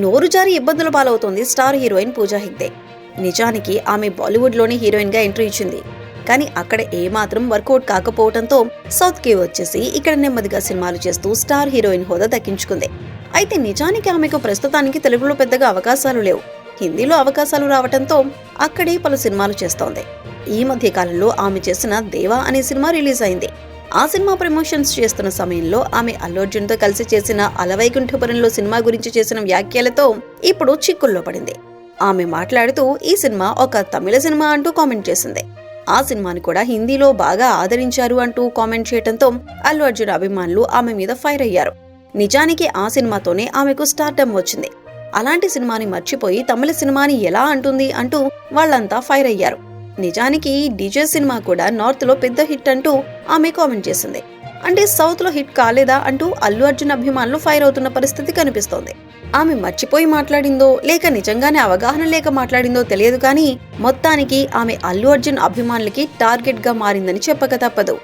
నోరు జారి ఇబ్బందుల పాలవుతోంది స్టార్ హీరోయిన్ పూజా హెగ్డే. నిజానికి ఆమె బాలీవుడ్లోనే హీరోయిన్గా ఎంట్రీ ఇచ్చింది. కానీ అక్కడ ఏమాత్రం వర్కౌట్ కాకపోవడంతో సౌత్కి వచ్చేసి ఇక్కడ నెమ్మదిగా సినిమాలు చేస్తూ స్టార్ హీరోయిన్ హోదా దక్కించుకుంది. అయితే నిజానికి ఆమెకు ప్రస్తుతానికి తెలుగులో పెద్దగా అవకాశాలు లేవు. హిందీలో అవకాశాలు రావటంతో అక్కడే పలు సినిమాలు చేస్తోంది. ఈ మధ్య కాలంలో ఆమె చేసిన దేవా అనే సినిమా రిలీజ్ అయింది. ఆ సినిమా ప్రమోషన్స్ చేస్తున్న సమయంలో ఆమె అల్లు అర్జున్తో కలిసి చేసిన అలవైకుంఠపురంలో సినిమా గురించి చేసిన వ్యాఖ్యలతో ఇప్పుడు చిక్కుల్లో పడింది. ఆమె మాట్లాడుతూ ఈ సినిమా ఒక తమిళ సినిమా అంటూ కామెంట్ చేసింది. ఆ సినిమాని కూడా హిందీలో బాగా ఆదరించారు అంటూ కామెంట్ చేయడంతో అల్లు అర్జున్ అభిమానులు ఆమె మీద ఫైర్ అయ్యారు. నిజానికి ఆ సినిమాతోనే ఆమెకు స్టార్టమ్ వచ్చింది. అలాంటి సినిమాని మర్చిపోయి తమిళ సినిమాని ఎలా అంటుంది అంటూ వాళ్ళంతా ఫైర్ అయ్యారు. నిజానికి డీజే సినిమా కూడా నార్త్లో పెద్ద హిట్ అంటూ ఆమె కామెంట్ చేసింది. అంటే సౌత్లో హిట్ కాలేదా అంటూ అల్లు అర్జున్ అభిమానులు ఫైర్ అవుతున్న పరిస్థితి కనిపిస్తోంది. ఆమె మర్చిపోయి మాట్లాడిందో లేక నిజంగానే అవగాహన లేక మాట్లాడిందో తెలియదు కానీ మొత్తానికి ఆమె అల్లు అర్జున్ అభిమానులకి టార్గెట్గా మారిందని చెప్పక తప్పదు.